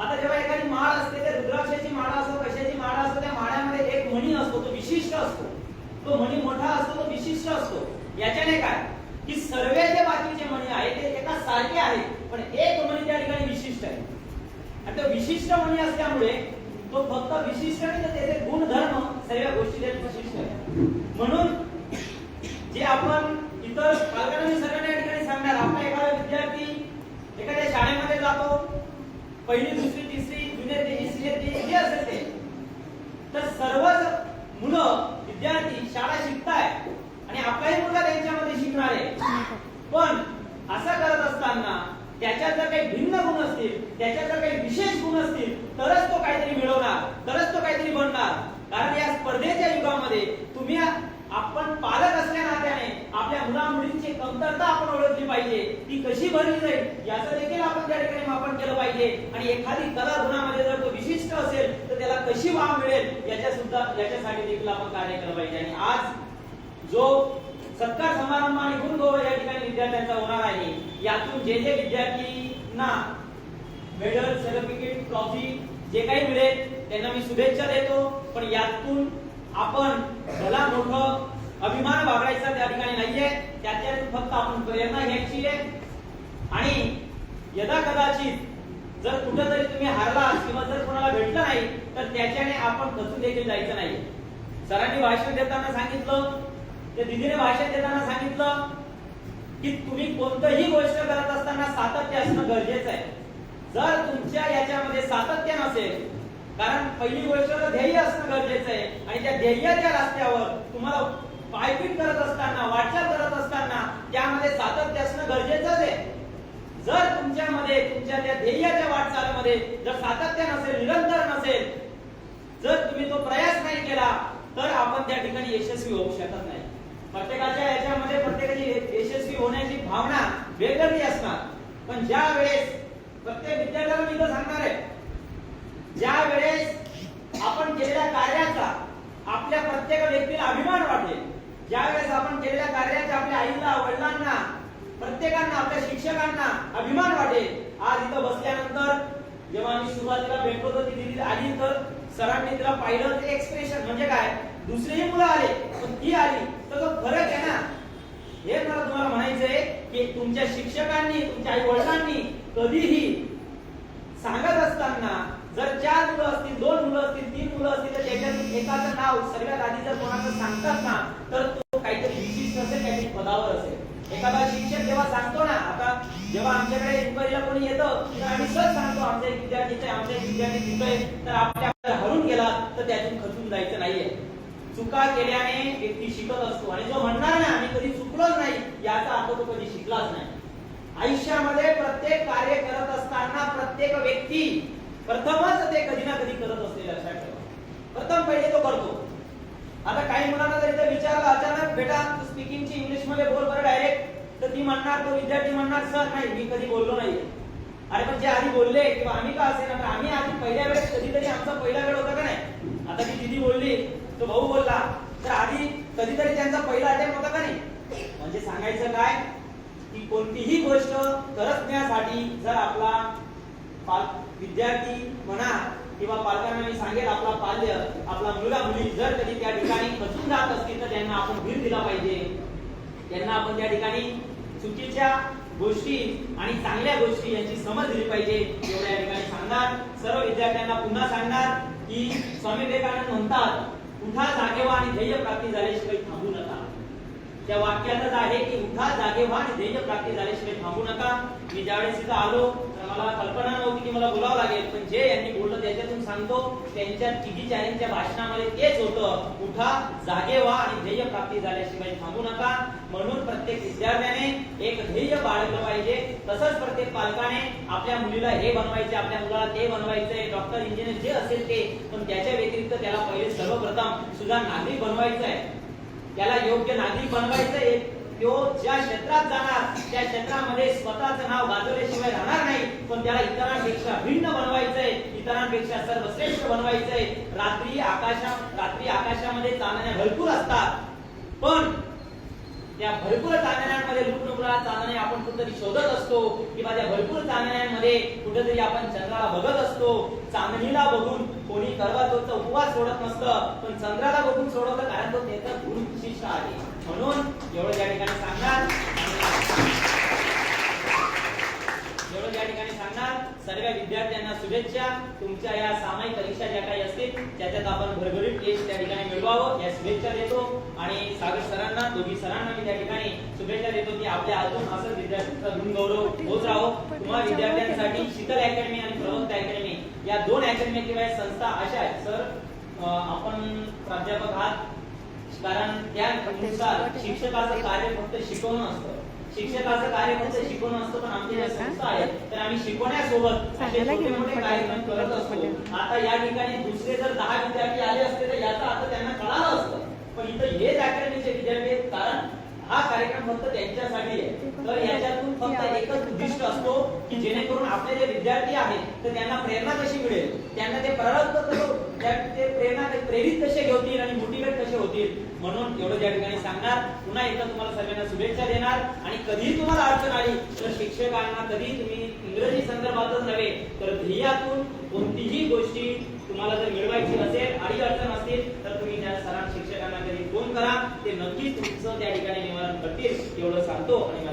आता जेव्हा एखादी माळ असते त्या रुद्राक्षाची माळ असो कशाची माळ असो त्या माळ्यामध्ये एक मणी असतो तो विशिष्ट असतो. तो मणी मोठा असतो तो विशिष्ट असतो. याच्याने काय? की सर्व जे बाकीचे मणी आहेत ते एका सारखे आहेत पण एक मणी त्या ठिकाणी विशिष्ट आहे. आणि तो विशिष्ट मणी असल्यामुळे तो फक्त विशिष्ट नाही तर त्याचे गुणधर्म सर्व गोष्टी विशिष्ट आहे म्हणून जे आपण इतर पालकांनी सर्वांना या ठिकाणी सांगणार आपला एखादा विद्यार्थी एखाद्या शाळेमध्ये जातो पहिली दुसरी तिसरी ज्युनियर केजी सिनियर केजी जे असेल ते. तर सर्वच मुलं विद्यार्थी शाळा शिकताय आणि आपलाही मुलगा त्यांच्यामध्ये शिकणार आहे. पण असं करत असताना त्याच्यात जर काही भिन्न गुण असतील त्याच्यात जर काही विशेष गुण असतील तरच तो काहीतरी मिळवणार तरच तो काहीतरी बनणार कारण या स्पर्धेच्या युगामध्ये तुम्ही आपण पालक असल्या नात्याने आपल्या मुला मुलींची कमतरता आपण ओळखली पाहिजे ती कशी भरली जाईल याचं देखील आपण त्या ठिकाणी मापन केलं पाहिजे. आणि एखादी कला गुणामध्ये जर तो विशिष्ट असेल तर त्याला कशी वाव मिळेल याच्या सुद्धा याच्यासाठी देखील आपण कार्य केलं पाहिजे. आणि आज जो सत्कार समारंभ आणि गुणगौरव या ठिकाणी विद्यार्थ्यांचा होणार आहे यातून जे जे विद्यार्थ्यांना मेडल सर्टिफिकेट ट्रॉफी जे काही मिळेल त्यांना मी शुभेच्छा देतो. पण यातून आपण भला मोठं अभिमान बाळगायचा त्या ठिकाणी नाहीये. त्याच्यातून फक्त आपण प्रेरणा घ्यायची आहे आणि यदा कदाचित जर कुठंतरी तुम्ही हारला किंवा जर कोणाला भेटलं नाही तर त्याच्याने आपण खचून देखील जायचं नाही सरांनी भाषण देताना सांगितलं त्या दिदीने भाषण देताना सांगितलं की तुम्ही कोणतंही गोष्ट करत असताना सातत्य असणं गरजेचं आहे. जर तुमच्या याच्यामध्ये सातत्य नसेल कारण पहिली गोष्ट तर ध्येय असणं गरजेचं आहे आणि त्या ध्येयाच्या रस्त्यावर तुम्हाला पायपीट करत असताना वाटचाल करत असताना त्यामध्ये सातत्य असणं गरजेचंच आहे. जर तुमच्यामध्ये तुमच्या त्या ध्येयाच्या वाटचालीमध्ये जर सातत्य नसेल निरंतर नसेल जर तुम्ही तो प्रयास नाही केला तर आपण त्या ठिकाणी यशस्वी होऊ शकत नाही. प्रत्येकाच्या याच्यामध्ये प्रत्येकाची यशस्वी होण्याची भावना वेगळी असणार. पण ज्या वेळेस प्रत्येक विद्यार्थ्याला मी तर सांगणार आहे ज्या वेळेस आपण केलेल्या कार्याचा आपल्या प्रत्येक व्यक्तीला अभिमान वाटेल ज्या वेळेस आपण केलेल्या कार्याचा आपल्या आईला वडिलांना प्रत्येकांना आपल्या शिक्षकांना अभिमान वाटेल. आज इथं बसल्यानंतर जेव्हा आम्ही सुरुवातीला भेटलो होतो ती आली तर सरांनी तिला पाहिलं ते एक्सप्रेशन म्हणजे काय? दुसरेही मुलं आले पण ती आली तर तो फरक आहे ना. हे मला तुम्हाला म्हणायचंय की तुमच्या शिक्षकांनी तुमच्या आई वडिलांनी कधीही सांगत असताना जर चार मुलं असतील दोन मुलं असतील तीन मुलं असतील तर त्याच्यातून एकाचं नाव सर्वात आधी जर कोणाचं सांगतात ना तर तो काहीतरी विशिष्ट असेल काहीतरी पदावर असेल एखादा शिक्षक जेव्हा सांगतो ना आता जेव्हा आमच्याकडे इन्क्वायरीला कोणी येतं आम्ही सहज सांगतो आमच्या एक विद्यार्थीचे आमच्या एक विद्यार्थी तिथे तर आपल्या हरून गेला तर त्यातून खचून जायचं नाहीये. चुका केल्याने व्यक्ती शिकत असतो. आणि जो म्हणणार ना आम्ही कधी चुकलोच नाही याचा अर्थ तो कधी शिकलाच नाही. आयुष्यामध्ये प्रत्येक कार्य करत असताना प्रत्येक व्यक्ती प्रथमच ते कधी ना कधी करत असते लक्षात ठेवा. प्रथम पहिले तो करतो. आता काही मुलांना जर इथं विचारलं अचानक बेटा तू स्पीकिंगची इंग्लिशमध्ये बोल बरं डायरेक्ट तर ती म्हणणार तो विद्यार्थी म्हणणार सर नाही मी कधी बोललो नाही अरे पण जे आधी बोलले किंवा आम्ही का असेल तर आम्ही आधी पहिल्या वेळेस कधीतरी आमचा पहिला वेळ होता का नाही? आता ती दिदी बोलली तो भाऊ बोलला तर आधी कधीतरी त्यांचा पहिला अटेम्प्ट होता का नाही? म्हणजे सांगायचं काय? की कोणतीही गोष्ट करण्यासाठी जर आपला विद्यार्थी म्हणा किंवा पालकांना मी सांगेल आपला पाल्य आपला मुलगा मुली जर कधी त्या ठिकाणी खचून जात असतील तर त्यांना आपण धीर दिला पाहिजे. त्यांना आपण त्या ठिकाणी चुकीच्या गोष्टी आणि चांगल्या गोष्टी यांची समज दिली पाहिजे. एवढ्या ठिकाणी सांगणार. सर्व विद्यार्थ्यांना पुन्हा सांगणार की स्वामी विवेकानंद म्हणतात उठा जागेवा आणि ध्येय प्राप्ती झाल्याशिवाय थांबू नका. त्या वाक्यातच आहे की उठा जागेवा आणि ध्येय प्राप्ती झाल्याशिवाय थांबू नका. मी ज्यावेळेस इथं आलो तर मला कल्पना नव्हती की मला बोलावं लागेल पण जे यांनी सांगतो त्यांच्या तिघी भाषणामध्ये तेच होतं. उठा जागे व्हा आणि ध्येय प्राप्ती झाल्याशिवाय थांबू नका. म्हणून प्रत्येक विद्यार्थ्याने एक ध्येय बाळगलं पाहिजे. तसंच प्रत्येक पालकाने आपल्या मुलीला हे बनवायचे आपल्या मुलाला ते बनवायचंय डॉक्टर इंजिनियर जे असेल ते. पण त्याच्या व्यतिरिक्त त्याला पहिले सर्वप्रथम सुद्धा नागरिक बनवायचं आहे. त्याला योग्य नागरिक बनवायचंय तो ज्या क्षेत्रात जाणार त्या क्षेत्रामध्ये स्वतःचं नाव गाजवल्याशिवाय राहणार नाही. पण त्याला इतरांपेक्षा भिन्न बनवायचंय इतरांपेक्षा सर्वश्रेष्ठ बनवायचंय. रात्री आकाशा रात्री आकाशामध्ये चांदण्या भरपूर असतात. पण त्या भरपूर चांदण्यांमध्ये लुटनुकला चांदणे आपण कुठेतरी शोधत असतो किंवा त्या भरपूर चांदण्यांमध्ये कुठेतरी आपण चंद्राला बघत असतो. चांदणीला बघून कोणी करवाचौथचा उपवास सोडत नसतं पण चंद्राला बघून सोडवतं कारण तो त्याचा गुरु विशिष्ट आहे. म्हणून एवढं या ठिकाणी सांगणार. एवढं या ठिकाणी सर्व विद्यार्थ्यांना शुभेच्छा. तुमच्या या सामायिक परीक्षा ज्या काही असतील त्याच्यात आपण भरभरीत यश त्या ठिकाणी मिळवावं या शुभेच्छा देतो. आणि सागर सरांना दोघी सरांना मी त्या ठिकाणी शुभेच्छा देतो की आपल्या अजून असंच विद्यार्थ्यांचा गुणगौरव होत राहो. तुम्हा विद्यार्थ्यांसाठी शीतल अकॅडमी आणि प्रवक्ता अकॅडमी या दोन अकॅडमी किंवा संस्था अशा आहेत सर. आपण प्राध्यापक आहात. कारण त्यानुसार शिक्षकाचं कार्य फक्त शिकवणं असतं. शिक्षकाचं कार्य फक्त शिकवणं असतं पण आमच्या ज्या संस्था आहेत तर आम्ही शिकवण्यासोबत असे चांगला छोटे घेऊन मोठे पडलं कार्यक्रम करत असतो. आता या ठिकाणी दुसरे जर दहा विद्यार्थी आले असते तर याचा अर्थ त्यांना कळालं असतं. पण इथं अकॅडमीचे विद्यार्थी आहेत कारण हा कार्यक्रम फक्त त्यांच्यासाठी आहे. तर याच्यातून फक्त एकच उद्दिष्ट असतो की जेणेकरून आपले जे विद्यार्थी आहेत तर त्यांना प्रेरणा कशी मिळेल? त्यांना ते प्रारब्ध कसं ते प्रेरणा प्रेरित कसे घेतील आणि मोटिवेट कसे म्हणून एवढं या ठिकाणी सांगणार पुन्हा एकदा तुम्हाला सर्वांना शुभेच्छा देणार आणि कधीही तुम्हाला अडचण आली तर शिक्षकांना कधी तुम्ही इंग्रजी संदर्भातच नव्हे तर ध्येयातून कोणतीही गोष्टी तुम्हाला जर मिळवायची असेल आणि अडचण असतील तर तुम्ही त्या सरां शिक्षकांना कधी फोन करा. ते नक्कीच तुमचं त्या ठिकाणी निवारण करतील एवढं सांगतो आणि